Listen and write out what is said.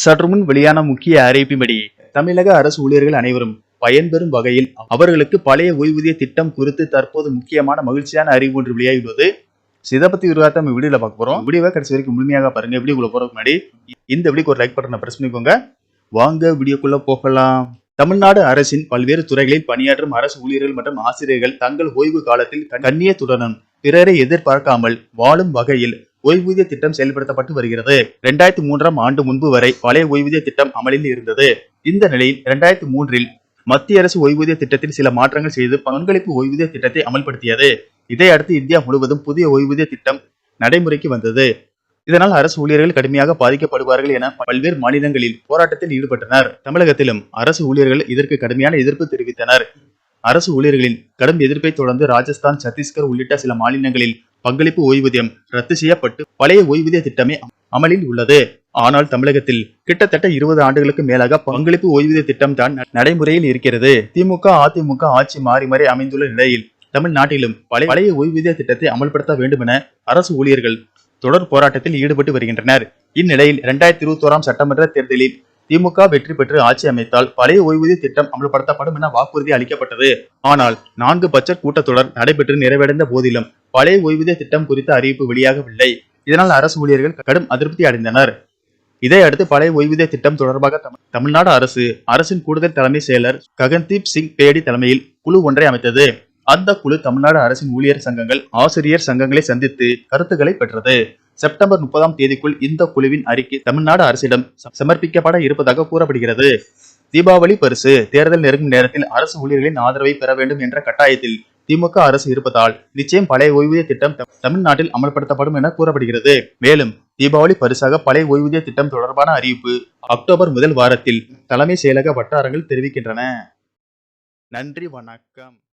சற்று முன் வெளியான முக்கிய அறிவிப்பின்படி தமிழக அரசு ஊழியர்கள் அனைவரும் பயன்பெறும் வகையில் அவர்களுக்கு பழைய ஓய்வூதிய திட்டம் குறித்து தற்போது முக்கியமான மகிழ்ச்சியான அறிவு ஒன்று வெளியாகியுள்ளது இதை பத்தி விரிவாக நம்ம வீடியோல பார்க்க போறோம். வீடியோவை கடைசி வரைக்கும் முழுமையாக பாருங்க. வீடியோக்குள்ள போறதுக்கு முன்னாடி இந்த வீடியோக்கு ஒரு லைக் பட்டனை பிரஸ் பண்ணிக்கோங்க. வாங்க வீடியோக்குள்ள போகலாம். தமிழ்நாடு அரசின் பல்வேறு துறைகளில் பணியாற்றும் அரசு ஊழியர்கள் மற்றும் ஆசிரியர்கள் தங்கள் ஓய்வு காலத்தில் கண்ணியத்துடனும் பிறரை எதிர்பார்க்காமல் வாழும் வகையில் ஓய்வூதிய திட்டம் செயல்படுத்தப்பட்டு வருகிறது. இரண்டாயிரத்தி மூன்றாம் ஆண்டு முன்பு வரை பழைய ஓய்வூதிய திட்டம் அமலில் இருந்தது. இந்த நிலையில் இரண்டாயிரத்தி மூன்றில் மத்திய அரசு ஓய்வூதிய திட்டத்தில் சில மாற்றங்கள் செய்து பங்களிப்பு ஓய்வூதிய திட்டத்தை அமல்படுத்தியது. இதை அடுத்து இந்தியா முழுவதும் புதிய ஓய்வூதிய திட்டம் நடைமுறைக்கு வந்தது. இதனால் அரசு ஊழியர்கள் கடுமையாக பாதிக்கப்படுவார்கள் என பல்வேறு மாநிலங்களில் போராட்டத்தில் ஈடுபட்டனர். தமிழகத்திலும் அரசு ஊழியர்கள் இதற்கு கடுமையான எதிர்ப்பு தெரிவித்தனர். அரசு ஊழியர்களின் கடும் எதிர்ப்பை தொடர்ந்து ராஜஸ்தான் சத்தீஸ்கர் உள்ளிட்ட சில மாநிலங்களில் பங்களிப்பு ஓய்வூதியம் ரத்து செய்யப்பட்டு பழைய ஓய்வூதிய திட்டமே அமலில் உள்ளது. ஆனால் தமிழகத்தில் கிட்டத்தட்ட இருபது ஆண்டுகளுக்கு மேலாக பங்களிப்பு ஓய்வூதிய திட்டம் தான் நடைமுறையில் இருக்கிறது. திமுக அதிமுக ஆட்சி மாறி மாறி அமைந்துள்ள நிலையில் தமிழ்நாட்டிலும் பழைய பழைய ஓய்வூதிய திட்டத்தை அமல்படுத்த வேண்டும் என அரசு ஊழியர்கள் தொடர் போராட்டத்தில் ஈடுபட்டு வருகின்றனர். இந்நிலையில் இரண்டாயிரத்தி இருபத்தி ஓராம் சட்டமன்ற தேர்தலில் திமுக வெற்றி பெற்று ஆட்சி அமைத்தால் பழைய ஓய்வூதிய திட்டம் அமல்படுத்தப்படும் என வாக்குறுதி அளிக்கப்பட்டது. ஆனால் நான்கு பட்ஜெட் கூட்டத்தொடர் நடைபெற்று நிறைவடைந்த போதிலும் பழைய ஓய்வூதிய திட்டம் குறித்த அறிவிப்பு வெளியாகவில்லை. இதனால் அரசு ஊழியர்கள் கடும் அதிருப்தி அடைந்தனர். இதையடுத்து பழைய ஓய்வூதிய திட்டம் தொடர்பாக தமிழ்நாடு அரசு அரசின் கூடுதல் தலைமை செயலர் ககன்தீப் சிங் பேடி தலைமையில் குழு ஒன்றை அமைத்தது. அந்த குழு தமிழ்நாடு அரசின் ஊழியர் சங்கங்கள் ஆசிரியர் சங்கங்களை சந்தித்து கருத்துக்களை பெற்றது. செப்டம்பர் முப்பதாம் தேதிக்குள் இந்த குழுவின் அறிக்கை தமிழ்நாடு அரசிடம் சமர்ப்பிக்கப்பட இருப்பதாக கூறப்படுகிறது. தீபாவளி பரிசு தேர்தல் நெருங்கும் நேரத்தில் அரசு ஊழியர்களின் ஆதரவை பெற வேண்டும் என்ற கட்டாயத்தில் திமுக அரசு இருப்பதால் நிச்சயம் பழைய ஓய்வூதிய திட்டம் தமிழ்நாட்டில் அமல்படுத்தப்படும் என கூறப்படுகிறது. மேலும் தீபாவளி பரிசாக பழைய ஓய்வூதிய திட்டம் தொடர்பான அறிவிப்பு அக்டோபர் முதல் வாரத்தில் தலைமை செயலக வட்டாரங்கள் தெரிவிக்கின்றன. நன்றி வணக்கம்.